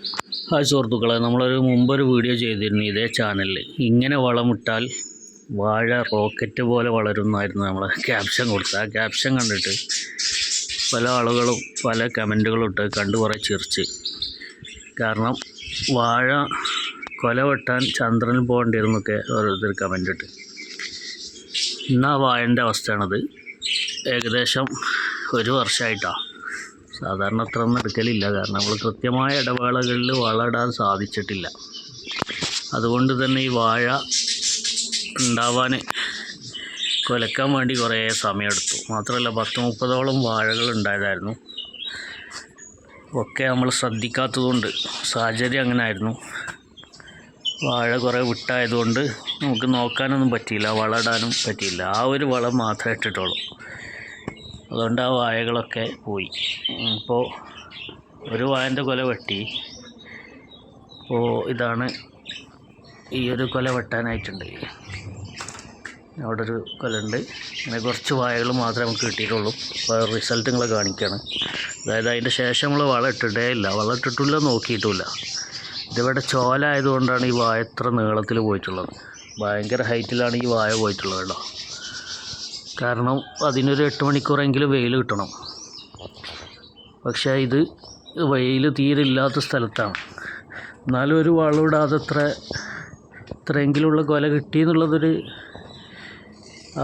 Hi സുഹൃത്തുക്കളെ നമ്മളൊരു മുമ്പൊരു വീഡിയോ ചെയ്തിരുന്നു ഇതേ ചാനലിൽ ഇങ്ങനെ വളമിട്ടാൽ വാഴ റോക്കറ്റ് പോലെ വളരും എന്നായിരുന്നു നമ്മൾ ക്യാപ്ഷൻ കൊടുത്തത്. ആ ക്യാപ്ഷൻ കണ്ടിട്ട് പല ആളുകളും പല കമന്റുകളും ഇട്ട് കണ്ടു കുറേ ചിരിച്ച്. കാരണം വാഴ കൊല വെട്ടാൻ ചന്ദ്രനിൽ പോകേണ്ടിയിരുന്നൊക്കെ ഓരോരുത്തർ കമന്റ് ഇട്ട്. ഇന്ന് വാഴന്റെ അവസ്ഥയാണത്. ഏകദേശം ഒരു വർഷമായിട്ടാണ് സാധാരണ അത്ര ഒന്നും എടുക്കലില്ല. കാരണം നമ്മൾ കൃത്യമായ ഇടവേളകളിൽ വളമിടാൻ സാധിച്ചിട്ടില്ല. അതുകൊണ്ട് തന്നെ ഈ വാഴ ഉണ്ടാവാൻ കൊലക്കാൻ വേണ്ടി കുറേ സമയമെടുത്തു. മാത്രമല്ല പത്ത് മുപ്പതോളം വാഴകൾ ഉണ്ടായതായിരുന്നു. ഒക്കെ നമ്മൾ ശ്രദ്ധിക്കാത്തതുകൊണ്ട് സാഹചര്യം അങ്ങനെ ആയിരുന്നു വാഴ കുറേ വിട്ടായതുകൊണ്ട് നമുക്ക് നോക്കാനൊന്നും പറ്റിയില്ല വളമിടാനും പറ്റിയില്ല. ആ ഒരു വളം മാത്രമേ ഇട്ടിട്ടുള്ളൂ. അതുകൊണ്ട് ആ വാഴകളൊക്കെ പോയി. ഇപ്പോൾ ഒരു വാഴന്റെ കൊല വെട്ടി. ഇപ്പോൾ ഇതാണ് ഈ ഒരു കൊല വെട്ടാനായിട്ടുണ്ട്. അവിടെ ഒരു കൊല ഉണ്ട് അങ്ങനെ കുറച്ച് വാഴകൾ മാത്രമേ നമുക്ക് കിട്ടിയിട്ടുള്ളൂ. അപ്പോൾ റിസൾട്ട് നിങ്ങളെ കാണിക്കുകയാണ് അതായത് അതിന്റെ ശേഷം നമ്മൾ വളം ഇട്ടിട്ടേ ഇല്ല. വളം ഇട്ടിട്ടില്ല നോക്കിയിട്ടില്ല. ഇതിവിടെ ചോല ആയതുകൊണ്ടാണ് ഈ വായ ഇത്ര നീളത്തിൽ പോയിട്ടുള്ളത്. ഭയങ്കര ഹൈറ്റിലാണ് ഈ വായ പോയിട്ടുള്ളത് കേട്ടോ. കാരണം അതിനൊരു എട്ട് മണിക്കൂറെങ്കിലും വെയിൽ കിട്ടണം. പക്ഷേ ഇത് വെയിൽ തീരെ ഇല്ലാത്ത സ്ഥലത്താണ്. എന്നാലും ഒരു വളമിടാതെ അത്ര ഇത്രയെങ്കിലുള്ള കൊല കിട്ടി എന്നുള്ളതൊരു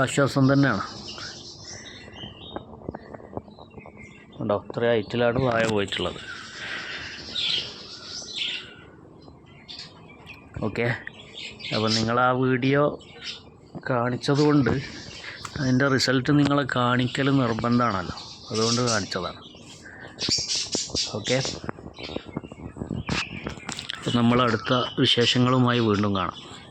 ആശ്വാസം തന്നെയാണ്. ഉണ്ടോ അത്ര ഹൈറ്റിലാണ് വായ പോയിട്ടുള്ളത്. ഓക്കെ അപ്പോൾ നിങ്ങൾ ആ വീഡിയോ കാണിച്ചതുകൊണ്ട് അതിന്റെ റിസൾട്ട് നിങ്ങളെ കാണിക്കൽ നിർബന്ധമാണല്ലോ. അതുകൊണ്ട് കാണിച്ചതാണ്. ഓക്കെ. നമ്മൾ അടുത്ത വിശേഷങ്ങളുമായി വീണ്ടും കാണാം.